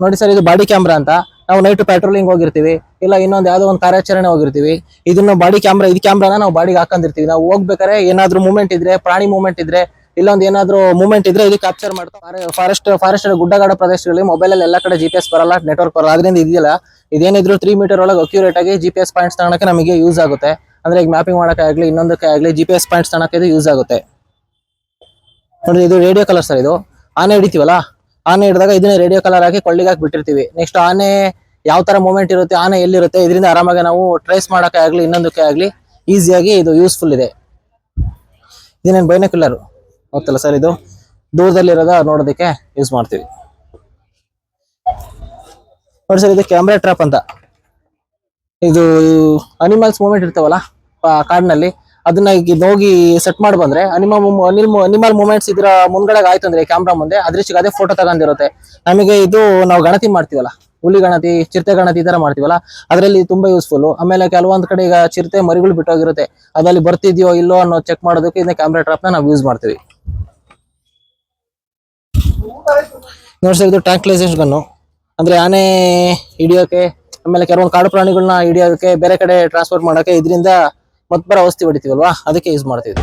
ನೋಡಿ ಸರ್, ಇದು body camera ಅಂತ. ನಾವು ನೈಟ್ ಪೆಟ್ರೋಲಿಂಗ್ ಹೋಗಿರ್ತೀವಿ. ಇಲ್ಲ, ಇನ್ನೊಂದು ಯಾವ್ದೋ ಒಂದು ಕಾರ್ಯಾಚರಣೆ ಹೋಗಿರ್ತೀವಿ. ಇದನ್ನ ಬಾಡಿ ಕ್ಯಾಮ್ರಾ, ಇದು ಕ್ಯಾಮ್ರಾನ ನಾವು ಬಾಡಿಗೆ ಹಾಕೊಂಡಿರ್ತೀವಿ ನಾವು ಹೋಗ್ಬೇಕಾದ್ರೆ ಏನಾದ್ರೂ ಮೂವ್ಮೆಂಟ್ ಇದ್ರೆ, ಪ್ರಾಣಿ ಮೂವ್ಮೆಂಟ್ ಇದ್ರೆ ಇಲ್ಲೊಂದು ಏನಾದ್ರೂ ಮೂವ್ಮೆಂಟ್ ಇದ್ರೆ ಇದು ಕ್ಯಾಪ್ಚರ್ ಮಾಡ್ತಾರೆ ಫಾರೆಸ್ಟ್ ಫಾರೆಸ್ಟ್ ಗುಡ್ಡಗಾಡ ಪ್ರದೇಶಗಳಲ್ಲಿ ಮೊಬೈಲ್ ಅಲ್ಲಿ ಎಲ್ಲ ಕಡೆ ಜಿ ಪಿ ಎಸ್ ಬರಲ್ಲ ನೆಟ್ವರ್ಕ್ ಬರಲ್ಲ. ಅದರಿಂದ ಇದೆಯಲ್ಲ, ಇದೇನಿದ್ರು ತ್ರೀ ಮೀಟರ್ ಒಳಗೆ ಅಕ್ಯುರೇಟ್ ಆಗಿ ಜಿ ಪಿ ಎಸ್ ಪಾಯಿಂಟ್ಸ್ ತಗೊಳಕ್ಕೆ ನಮಗೆ ಯೂಸ್ ಆಗುತ್ತೆ. ಅಂದ್ರೆ ಈಗ ಮ್ಯಾಪಿಂಗ್ ಮಾಡಕ್ಕೆ ಆಗ್ಲಿ, ಇನ್ನೊಂದಕ್ಕೆ ಆಗಲಿ ಜಿ ಪಿ ಎಸ್ ಪಾಯಿಂಟ್ಸ್ ತಗೊಳಕ್ಕೆ ಇದು ಯೂಸ್ ಆಗುತ್ತೆ. ನೋಡಿ, ಇದು ರೇಡಿಯೋ ಕಲರ್ ಸರ್ ಇದು. ಆನೆ ಹಿಡಿತೀವಲ್ಲ? ಆನೆ ಹಿಡಿದಾಗ ಇದನ್ನ ರೇಡಿಯೋ ಕಲರ್ ಹಾಕಿ ಕೊಳ್ಳಿಗೆ ಹಾಕಿ ಬಿಟ್ಟಿರ್ತೀವಿ ನೆಕ್ಸ್ಟ್ ಆನೆ ಯಾವ ತರ ಮೂಮೆಂಟ್ ಇರುತ್ತೆ, ಆನೆ ಎಲ್ಲಿರುತ್ತೆ, ಇದರಿಂದ ಆರಾಮಾಗಿ ನಾವು ಟ್ರೇಸ್ ಮಾಡೋಕೆ ಆಗ್ಲಿ, ಇನ್ನೊಂದಕ್ಕೆ ಆಗ್ಲಿ ಈಸಿಯಾಗಿ ಇದು ಯೂಸ್ಫುಲ್ ಇದೆ. ಇದೇನೇನು ಬೈನಕ್ಯುಲರ್ ಗೊತ್ತಲ್ಲ ಸರ್ ಇದು. ದೂರದಲ್ಲಿರೋದ ನೋಡೋದಕ್ಕೆ ಯೂಸ್ ಮಾಡ್ತೀವಿ. ನೋಡಿ ಸರ್ ಇದು ಕ್ಯಾಮ್ರಾ ಟ್ರಾಪ್ ಅಂತ. ಇದು ಅನಿಮಲ್ಸ್ ಮೂಮೆಂಟ್ ಇರ್ತಾವಲ್ಲ ಕಾಡಿನಲ್ಲಿ. ಅದನ್ನ ಹೋಗಿ ಸೆಟ್ ಮಾಡಿ ಬಂದ್ರೆ ಅನಿಮಲ್ ಅನಿಮಲ್ ಮೂಮೆಂಟ್ಸ್ ಇದ್ರ ಮುಂದ್ಗಡೆ ಆಯ್ತು ಅಂದ್ರೆ ಕ್ಯಾಮ್ರಾ ಮುಂದೆ ಅದೃಷ್ಟಿಗೆ ಅದೇ ಫೋಟೋ ತಗೊಂಡಿರುತ್ತೆ. ನಮಗೆ ಇದು ನಾವು ಗಣತಿ ಮಾಡ್ತೀವಲ್ಲ, ಹುಲಿ ಗಣತಿ, ಚಿರತೆ ಗಣತಿ ಈ ತರ ಮಾಡ್ತೀವಲ್ಲ, ಅದರಲ್ಲಿ ತುಂಬಾ ಯೂಸ್ಫುಲ್ ಆಮೇಲೆ ಕೆಲವೊಂದ್ ಕಡೆ ಈಗ ಚಿರತೆ ಮರಿಗಳು ಬಿಟ್ಟೋಗಿರುತ್ತೆ ಅದಲ್ಲಿ ಬರ್ತಿದ್ಯೋ ಇಲ್ಲೋ ಅನ್ನೋ ಚೆಕ್ ಮಾಡೋದಕ್ಕೆ ಇದನ್ನ ಕ್ಯಾಮ್ರಾ ಟ್ರಾಪ್ ನಾವು ಯೂಸ್ ಮಾಡ್ತೀವಿ. ನೋಡಿ ಸರ್ ಇದು ಟ್ರಾಂಕ್ಲೈಸೇಷನ್ ಗನ್ನು ಅಂದ್ರೆ ಆನೆ ಹಿಡಿಯೋಕೆ, ಆಮೇಲೆ ಕೆಲವೊಂದು ಕಾಡು ಪ್ರಾಣಿಗಳನ್ನ ಹಿಡಿಯೋದಕ್ಕೆ ಬೇರೆ ಕಡೆ ಟ್ರಾನ್ಸ್ಪೋರ್ಟ್ ಮಾಡೋಕೆ, ಇದರಿಂದ ಮತ್ಬರ ಔಷಧಿ ಹೊಡಿತೀವಲ್ವಾ? ಅದಕ್ಕೆ ಯೂಸ್ ಮಾಡ್ತೀವಿ